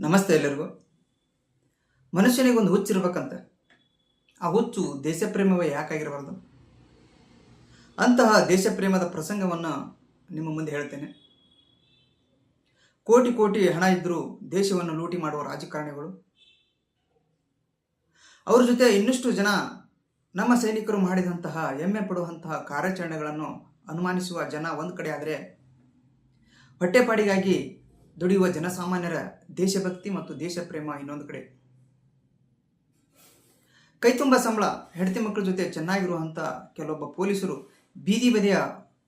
ನಮಸ್ತೆ ಎಲ್ಲರಿಗೂ. ಮನುಷ್ಯನಿಗೆ ಒಂದು ಹುಚ್ಚಿರ್ಬೇಕಂತ. ಆ ಹುಚ್ಚು ದೇಶಪ್ರೇಮವೇ ಯಾಕಾಗಿರಬಾರ್ದು? ಅಂತಹ ದೇಶಪ್ರೇಮದ ಪ್ರಸಂಗವನ್ನು ನಿಮ್ಮ ಮುಂದೆ ಹೇಳ್ತೇನೆ. ಕೋಟಿ ಕೋಟಿ ಹಣ ಇದ್ದರೂ ದೇಶವನ್ನು ಲೂಟಿ ಮಾಡುವ ರಾಜಕಾರಣಿಗಳು. ಅವ್ರ ಜೊತೆ ಇನ್ನಷ್ಟು ಜನ ನಮ್ಮ ಸೈನಿಕರು ಮಾಡಿದಂತಹ ಹೆಮ್ಮೆ ಪಡುವಂತಹ ಕಾರ್ಯಾಚರಣೆಗಳನ್ನು ಅನುಮಾನಿಸುವ ಜನ ಒಂದು ಕಡೆ ಆದರೆ ಹೊಟ್ಟೆಪಾಡಿಗಾಗಿ ದುಡಿಯುವ ಜನಸಾಮಾನ್ಯರ ದೇಶಭಕ್ತಿ ಮತ್ತು ದೇಶ ಪ್ರೇಮ ಇನ್ನೊಂದು ಕಡೆ. ಕೈ ತುಂಬ ಸಂಬಳ ಹೆಂಡತಿ ಮಕ್ಕಳ ಜೊತೆ ಚೆನ್ನಾಗಿರುವಂಥ ಕೆಲವೊಬ್ಬ ಪೊಲೀಸರು, ಬೀದಿ ಬದಿಯ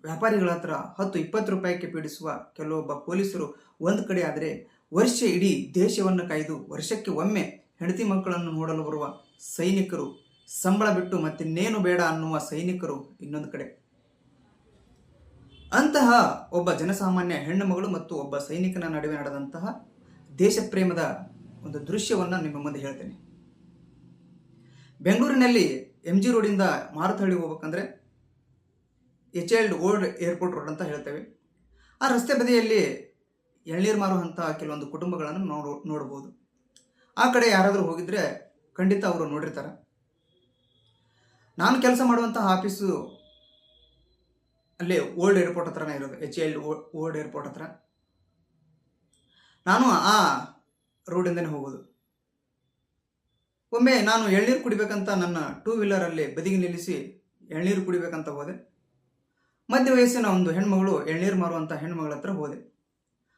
ವ್ಯಾಪಾರಿಗಳ ಹತ್ರ ಹತ್ತು ಇಪ್ಪತ್ತು ರೂಪಾಯಿಗೆ ಪೀಡಿಸುವ ಕೆಲವೊಬ್ಬ ಪೊಲೀಸರು ಒಂದು ಕಡೆ ಆದರೆ ವರ್ಷ ಇಡೀ ದೇಶವನ್ನು ಕಾಯ್ದು ವರ್ಷಕ್ಕೆ ಒಮ್ಮೆ ಹೆಂಡತಿ ಮಕ್ಕಳನ್ನು ನೋಡಲು ಬರುವ ಸೈನಿಕರು, ಸಂಬಳ ಬಿಟ್ಟು ಮತ್ತಿನ್ನೇನು ಬೇಡ ಅನ್ನುವ ಸೈನಿಕರು ಇನ್ನೊಂದು ಕಡೆ. ಅಂತಹ ಒಬ್ಬ ಜನಸಾಮಾನ್ಯ ಹೆಣ್ಣು ಮಗಳು ಮತ್ತು ಒಬ್ಬ ಸೈನಿಕನ ನಡುವೆ ನಡೆದಂತಹ ದೇಶಪ್ರೇಮದ ಒಂದು ದೃಶ್ಯವನ್ನು ನಿಮ್ಮ ಮುಂದೆ ಹೇಳ್ತೇನೆ. ಬೆಂಗಳೂರಿನಲ್ಲಿ ಎಂ ಜಿ ರೋಡಿಂದ ಮಾರುತಹಳ್ಳಿ ಹೋಗ್ಬೇಕಂದ್ರೆ ಎಚ್ ಎಲ್ಡ್ ಓಲ್ಡ್ ಏರ್ಪೋರ್ಟ್ ರೋಡ್ ಅಂತ ಹೇಳ್ತೇವೆ. ಆ ರಸ್ತೆ ಬದಿಯಲ್ಲಿ ಎಳ್ನೀರು ಮಾರುವಂತಹ ಕೆಲವೊಂದು ಕುಟುಂಬಗಳನ್ನು ನೋಡು ನೋಡ್ಬೋದು. ಆ ಕಡೆ ಯಾರಾದರೂ ಹೋಗಿದ್ರೆ ಖಂಡಿತ ಅವರು ನೋಡಿರ್ತಾರೆ. ನಾನು ಕೆಲಸ ಮಾಡುವಂತಹ ಆಫೀಸು ಅಲ್ಲೇ ಓಲ್ಡ್ ಏರ್ಪೋರ್ಟ್ ಹತ್ರನೇ ಇರೋದು ಎಚ್ ಎಲ್ ಓಲ್ಡ್ ಏರ್ಪೋರ್ಟ್ ಹತ್ರ. ನಾನು ಆ ರೋಡಿಂದನೇ ಹೋಗೋದು. ಒಮ್ಮೆ ನಾನು ಎಳ್ನೀರು ಕುಡಿಬೇಕಂತ ನನ್ನ ಟೂ ವೀಲರಲ್ಲಿ ಬದಿಗೆ ನಿಲ್ಲಿಸಿ ಎಳ್ನೀರು ಕುಡಿಬೇಕಂತ ಹೋದೆ. ಮಧ್ಯ ವಯಸ್ಸಿನ ಒಂದು ಹೆಣ್ಮಗಳು ಎಳ್ನೀರು ಮಾರುವಂಥ ಹೆಣ್ಮಗಳ ಹತ್ರ ಹೋದೆ.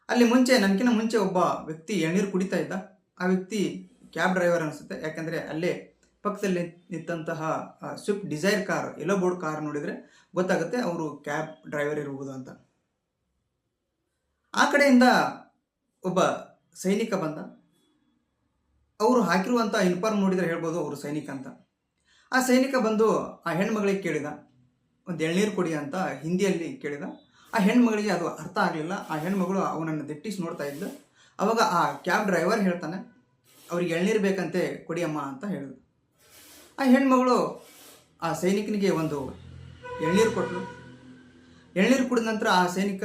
ಅಲ್ಲಿ ಮುಂಚೆ ನನಗಿನ್ನ ಮುಂಚೆ ಒಬ್ಬ ವ್ಯಕ್ತಿ ಎಳ್ನೀರು ಕುಡಿತಾ ಇದ್ದ. ಆ ವ್ಯಕ್ತಿ ಕ್ಯಾಬ್ ಡ್ರೈವರ್ ಅನಿಸುತ್ತೆ. ಯಾಕೆಂದರೆ ಅಲ್ಲೇ ಪಕ್ಕದಲ್ಲಿ ನಿಂತಹ ಸ್ವಿಫ್ಟ್ ಡಿಸೈರ್ ಕಾರ್ ಎಲ್ಲೋ ಬೋರ್ಡ್ ಕಾರ್ ನೋಡಿದರೆ ಗೊತ್ತಾಗುತ್ತೆ ಅವರು ಕ್ಯಾಬ್ ಡ್ರೈವರ್ ಇರುವುದು ಅಂತ. ಆ ಕಡೆಯಿಂದ ಒಬ್ಬ ಸೈನಿಕ ಬಂದ. ಅವರು ಹಾಕಿರುವಂಥ ಇನ್ಫಾರ್ಮ್ ನೋಡಿದರೆ ಹೇಳ್ಬೋದು ಅವರು ಸೈನಿಕ ಅಂತ. ಆ ಸೈನಿಕ ಬಂದು ಆ ಹೆಣ್ಮಗಳಿಗೆ ಕೇಳಿದ. ಒಂದು ಎಳ್ನೀರು ಕೊಡಿ ಅಂತ ಹಿಂದಿಯಲ್ಲಿ ಕೇಳಿದ. ಆ ಹೆಣ್ಮಗಳಿಗೆ ಅದು ಅರ್ಥ ಆಗಲಿಲ್ಲ. ಆ ಹೆಣ್ಮಗಳು ಅವನನ್ನು ದಿಟ್ಟಿಸಿ ನೋಡ್ತಾ ಇದ್ದ ಅವಾಗ ಆ ಕ್ಯಾಬ್ ಡ್ರೈವರ್ ಹೇಳ್ತಾನೆ, ಅವ್ರಿಗೆ ಎಳ್ನೀರು ಬೇಕಂತೆ ಕೊಡಿಯಮ್ಮ ಅಂತ ಹೇಳಿದ್ರು ಆ ಹೆಣ್ಮಗಳು ಆ ಸೈನಿಕನಿಗೆ ಒಂದು ಎಳ್ನೀರು ಕೊಟ್ಟರು ಎಳ್ನೀರು ಕುಡಿದ ನಂತರ ಆ ಸೈನಿಕ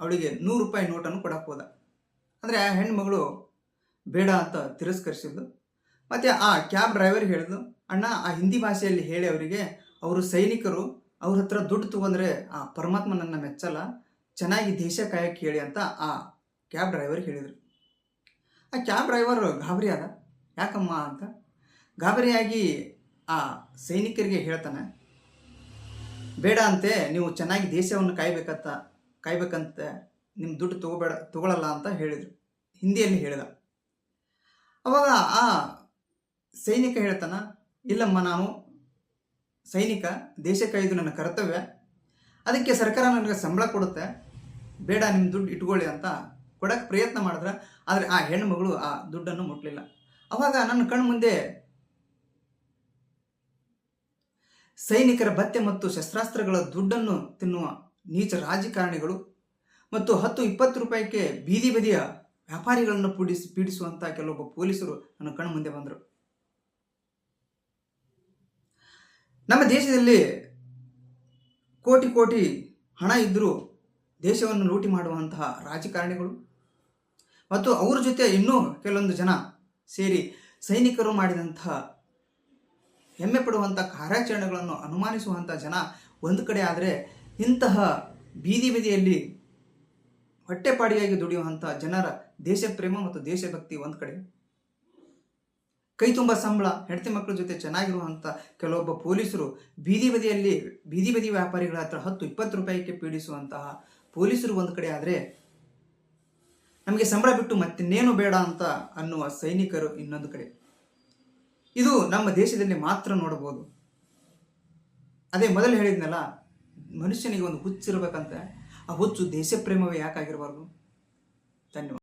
ಅವಳಿಗೆ ನೂರು ರೂಪಾಯಿ ನೋಟನ್ನು ಕೊಡಕ್ಕೆ ಹೋದ. ಅಂದರೆ ಆ ಹೆಣ್ಮಗಳು ಬೇಡ ಅಂತ ತಿರಸ್ಕರಿಸಿದ್ದು ಮತ್ತು ಆ ಕ್ಯಾಬ್ ಡ್ರೈವರ್ ಹೇಳಿದ್ಲು, ಅಣ್ಣ, ಆ ಹಿಂದಿ ಭಾಷೆಯಲ್ಲಿ ಹೇಳಿ ಅವರಿಗೆ, ಅವರು ಸೈನಿಕರು, ಅವ್ರ ಹತ್ರ ದುಡ್ಡು ತಗೊಂಡ್ರೆ ಆ ಪರಮಾತ್ಮ ನನ್ನ ಮೆಚ್ಚಲ್ಲ, ಚೆನ್ನಾಗಿ ದೇಶ ಕಾಯಕ್ಕೆ ಹೇಳಿ ಅಂತ ಆ ಕ್ಯಾಬ್ ಡ್ರೈವರ್ ಹೇಳಿದರು. ಆ ಕ್ಯಾಬ್ ಡ್ರೈವರ್ ಗಾಬರಿ ಆದ. ಯಾಕಮ್ಮ ಅಂತ. ಗಾಬರಿಯಾಗಿ ಆ ಸೈನಿಕರಿಗೆ ಹೇಳ್ತಾನೆ, ಬೇಡ ಅಂತೆ, ನೀವು ಚೆನ್ನಾಗಿ ದೇಶವನ್ನು ಕಾಯ್ಬೇಕಂತ ಕಾಯ್ಬೇಕಂತ ನಿಮ್ಮ ದುಡ್ಡು ತಗೋಬೇಡ ತಗೊಳ್ಳಲ್ಲ ಅಂತ ಹೇಳಿದರು. ಹಿಂದಿಯಲ್ಲಿ ಹೇಳಿದ. ಅವಾಗ ಆ ಸೈನಿಕ ಹೇಳ್ತಾನ, ಇಲ್ಲಮ್ಮ ನಾನು ಸೈನಿಕ ದೇಶ ಕಾಯ್ದು ನನ್ನ ಕರ್ತವ್ಯ. ಅದಕ್ಕೆ ಸರ್ಕಾರ ನನಗೆ ಸಂಬಳ ಕೊಡುತ್ತೆ. ಬೇಡ ನಿಮ್ಮ ದುಡ್ಡು ಇಟ್ಕೊಳ್ಳಿ ಅಂತ ಕೊಡಕ್ಕೆ ಪ್ರಯತ್ನ ಮಾಡಿದ್ರೆ, ಆದರೆ ಆ ಹೆಣ್ಣು ಆ ದುಡ್ಡನ್ನು ಮುಟ್ಟಲಿಲ್ಲ ಅವಾಗ ನನ್ನ ಕಣ್ಣು ಮುಂದೆ ಸೈನಿಕರ ಭತ್ಯೆ ಮತ್ತು ಶಸ್ತ್ರಾಸ್ತ್ರಗಳ ದುಡ್ಡನ್ನು ತಿನ್ನುವ ನೀಚ ರಾಜಕಾರಣಿಗಳು ಮತ್ತು ಹತ್ತು ಇಪ್ಪತ್ತು ರೂಪಾಯಿಗೆ ಬೀದಿ ಬದಿಯ ವ್ಯಾಪಾರಿಗಳನ್ನು ಪೀಡಿಸಿ ಪೀಡಿಸುವಂಥ ಕೆಲವೊಬ್ಬ ಪೊಲೀಸರು ನನ್ನ ಕಣ್ಣು ಮುಂದೆ ಬಂದರು. ನಮ್ಮ ದೇಶದಲ್ಲಿ ಕೋಟಿ ಕೋಟಿ ಹಣ ಇದ್ದರೂ ದೇಶವನ್ನು ಲೂಟಿ ಮಾಡುವಂತಹ ರಾಜಕಾರಣಿಗಳು ಮತ್ತು ಅವರ ಜೊತೆ ಇನ್ನೂ ಕೆಲವೊಂದು ಜನ ಸೇರಿ ಸೈನಿಕರು ಮಾಡಿದಂತಹ ಹೆಮ್ಮೆ ಪಡುವಂಥ ಕಾರ್ಯಾಚರಣೆಗಳನ್ನು ಅನುಮಾನಿಸುವಂಥ ಜನ ಒಂದು ಕಡೆ ಆದರೆ ಇಂತಹ ಬೀದಿ ಬೀದಿಯಲ್ಲಿ ಹೊಟ್ಟೆಪಾಡಿಯಾಗಿ ದುಡಿಯುವಂಥ ಜನರ ದೇಶ ಪ್ರೇಮ ಮತ್ತು ದೇಶಭಕ್ತಿ ಒಂದು ಕಡೆ. ಕೈ ತುಂಬ ಸಂಬಳ, ಹೆಂಡತಿ ಮಕ್ಕಳ ಜೊತೆ ಚೆನ್ನಾಗಿರುವಂಥ ಕೆಲವೊಬ್ಬ ಪೊಲೀಸರು ಬೀದಿ ಬದಿಯಲ್ಲಿ, ಬೀದಿ ಬದಿ ವ್ಯಾಪಾರಿಗಳ ಹತ್ರ ಹತ್ತು, ಇಪ್ಪತ್ತು ರೂಪಾಯಿಗೆ ಪೀಡಿಸುವಂತಹ ಪೊಲೀಸರು ಒಂದು ಕಡೆ ಆದರೆ ನಮಗೆ ಸಂಬಳ ಬಿಟ್ಟು ಮತ್ತಿನ್ನೇನು ಬೇಡ ಅಂತ ಅನ್ನುವ ಸೈನಿಕರು ಇನ್ನೊಂದು ಕಡೆ. ಇದು ನಮ್ಮ ದೇಶದಲ್ಲಿ ಮಾತ್ರ ನೋಡಬಹುದು ಅದೇ ಮೊದಲು ಹೇಳಿದ್ನಲ್ಲ, ಮನುಷ್ಯನಿಗೆ ಒಂದು ಹುಚ್ಚಿರಬೇಕಂತೆ. ಆ ಹುಚ್ಚು ದೇಶ ಪ್ರೇಮವೇ ಯಾಕಾಗಿರಬಾರ್ದು? ಧನ್ಯವಾದ.